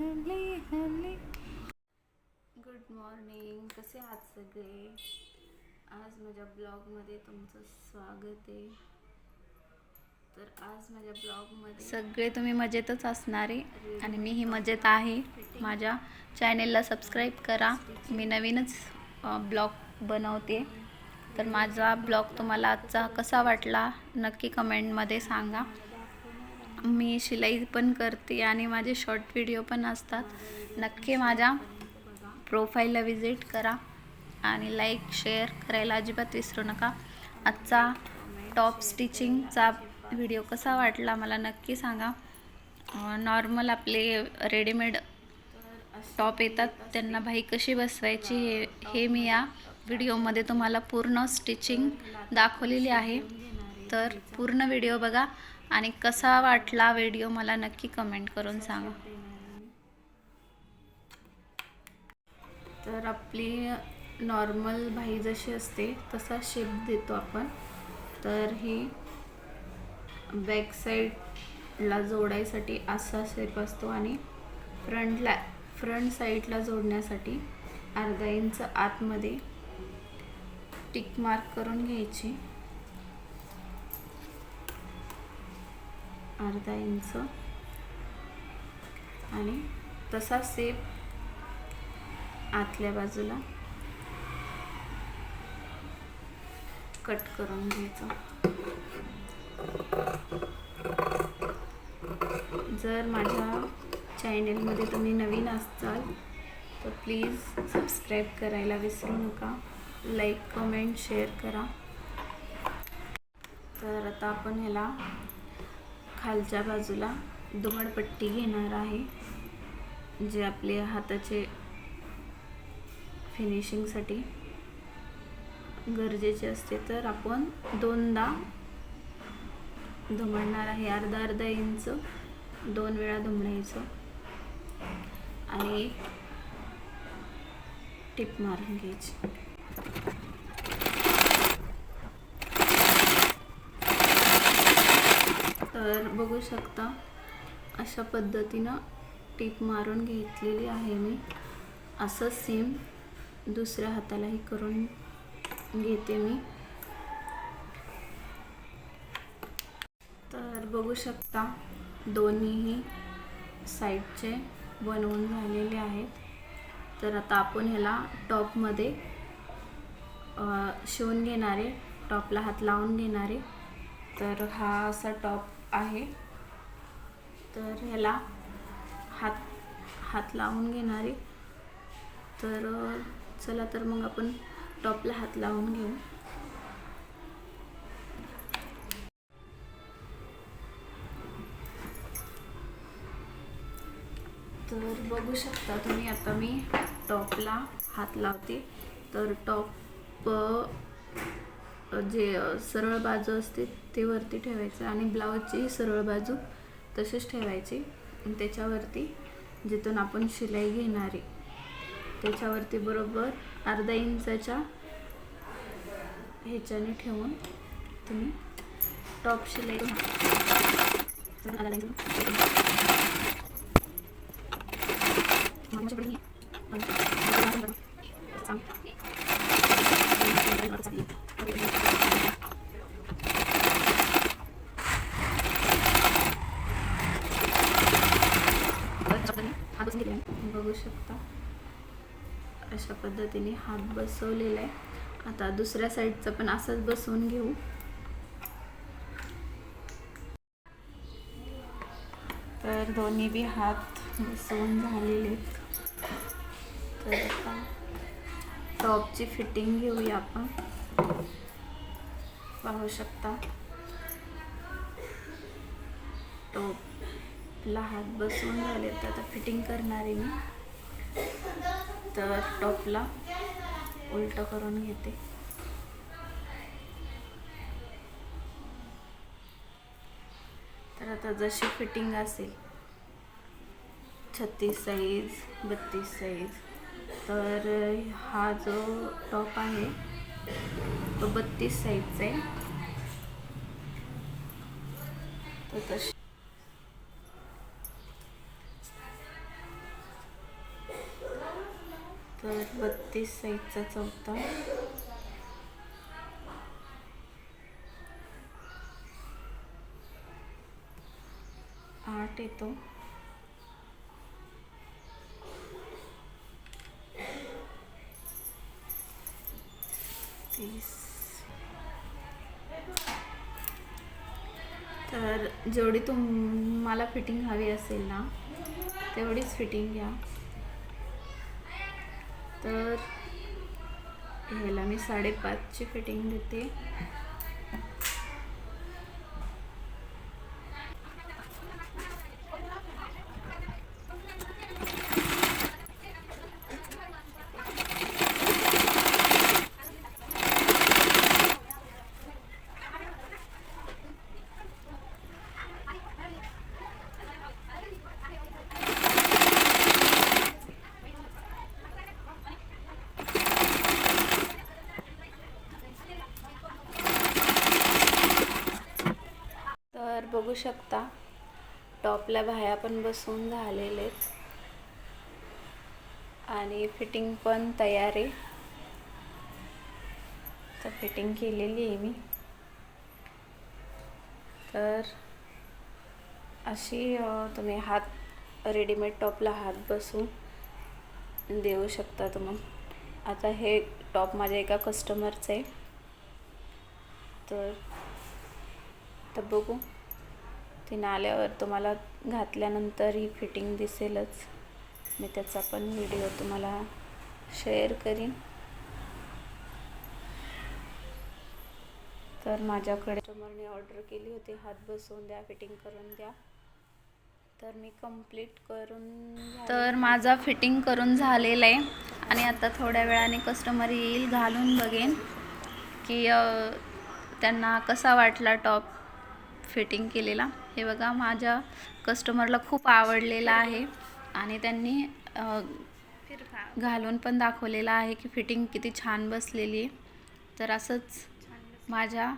हल्ली हल्ली good morning कसे आहात सगळे? आज माझ्या ब्लॉगमध्ये तुमचं स्वागत आहे. तर आज माझ्या ब्लॉगमध्ये सगळे तुम्ही मजेतच असणारे आणि मीही मजेत आहे. माझ्या चॅनेलला सबस्क्राईब करा. मी नवीनच ब्लॉग बनवते. तर माझा ब्लॉग तुम्हाला आजचा कसा वाटला नक्की कमेंटमध्ये सांगा. मी शिलाई पण करते आणि माझे शॉर्ट व्हिडिओ पण असतात. नक्की माझ्या प्रोफाईलला विजिट करा आणि लाईक शेअर करायला अजिबात विसरू नका. आजचा टॉप स्टिचिंगचा व्हिडिओ कसा वाटला मला नक्की सांगा. नॉर्मल आपले रेडीमेड टॉप येतात. त्यांना भाई कशी बसवायची हे हे मी या व्हिडिओमध्ये तुम्हाला पूर्ण स्टिचिंग दाखवलेली आहे. तर पूर्ण व्हिडिओ बघा. आणि कसा वाटला व्हिडिओ मला नक्की कमेंट करून सांगा. तर आपली नॉर्मल भाई जशी असते तसा शेप देतो आपण. तर ही बॅक साईडला जोडायसाठी असा शेप असतो आणि फ्रंटला फ्रंट साईडला जोडण्यासाठी अर्धा इंच आतमध्ये टिक मार्क करून घ्यायची. अर्धा इंच. आणि तसा सेप आतल्या बाजूला कट करून घ्यायचं. जर माझ्या चॅनेलमध्ये तुम्ही नवीन असाल तर प्लीज सबस्क्राईब करायला विसरू नका. लाईक कमेंट शेअर करा. तर आता आपण ह्याला खालच्या बाजूला धुमडपट्टी घेणार आहे जे आपले हाताचे फिनिशिंगसाठी गरजेचे असते. तर आपण दोनदा धुमडणार आहे. अर्धा अर्धा इंच दोन वेळा धुमडायचं आणि टिप मारून घ्यायची. तर बघू शकता अशा पद्धतीनं टीप मारून घेतलेली आहे मी. असं सेम दुसऱ्या हातालाही करून घेते मी. तर बघू शकता दोन्हीही साईडचे बनवून झालेले आहेत. तर आता आपण ह्याला टॉपमध्ये शिवून घेणारे टॉपला हात लावून घेणारे. तर हा असा टॉप आहे. तर ह्याला हात हात लावून घेणारे. तर चला तर मग आपण टॉपला हात लावून घेऊ. तर बघू शकता तुम्ही आता मी टॉपला हात लावते. तर टॉप जे सरळ बाजू असते ते वरती ठेवायचं आणि ब्लाऊजची सरळ बाजू तशीच ठेवायची. आणि त्याच्यावरती जिथून आपण शिलाई घेणार आहे त्याच्यावरती बरोबर अर्धा इंचाच्या ह्याच्याने ठेवून तुम्ही टॉप शिलाई बघू शकता. अशा पद्धतीने हात बसवलेला आहे. आता दुसऱ्या साईडचं पण असंच बसवून घेऊ. तर दोन्ही बी हात बसवून झालेले आहेत. तर आता टॉपची फिटिंग घेऊया आपण. पाहू शकता. टॉपला हात बसवून झाले तर आता फिटिंग करणारे मी. तर टॉपला उलट करून घेते. तर आता जशी फिटिंग असेल छत्तीस साईज बत्तीस साईज तर हा जो टॉप आहे तो बत्तीस साईजचा आहे. तर तशी तर बत्तीस साईजचा चौथा. आठ येतो. तीस. तर जेवढी तुम्हाला फिटिंग हवी असेल ना तेवढीच फिटिंग घ्या. तर ह्याला मी साडेपाचची फिटिंग देते तर बघू शकता. टॉपला बाह्या पण बसून झालेले आहेत आणि फिटिंग पण तयार आहे. तर फिटिंग केलेली आहे मी. तर अशी तुम्ही हात रेडीमेड टॉपला हात बसून देऊ शकता तुम्ही. आता हे टॉप माझ्या एका कस्टमरचं आहे. तर तर बघू. तिने आल्यावर तुम्हाला घातल्यानंतर ही फिटिंग दिसेलच. मी त्याचा पण व्हिडिओ तुम्हाला शेअर करीन. तर माझ्याकडे कस्टमरने ऑर्डर केली होती. हात बसवून द्या फिटिंग करून द्या. तर मी कंप्लीट करून तर माझा फिटिंग करून झालेला आहे. आणि आता थोड्या वेळाने कस्टमर येईल घालून बघेन की त्यांना कसा वाटला टॉप फिटिंग केलेला. हे बघा माझ्या कस्टमरला खूप आवडलेला आहे आणि त्यांनी घालून पण दाखवलेला आहे की फिटिंग किती छान बसलेली आहे. तर असंच माझ्या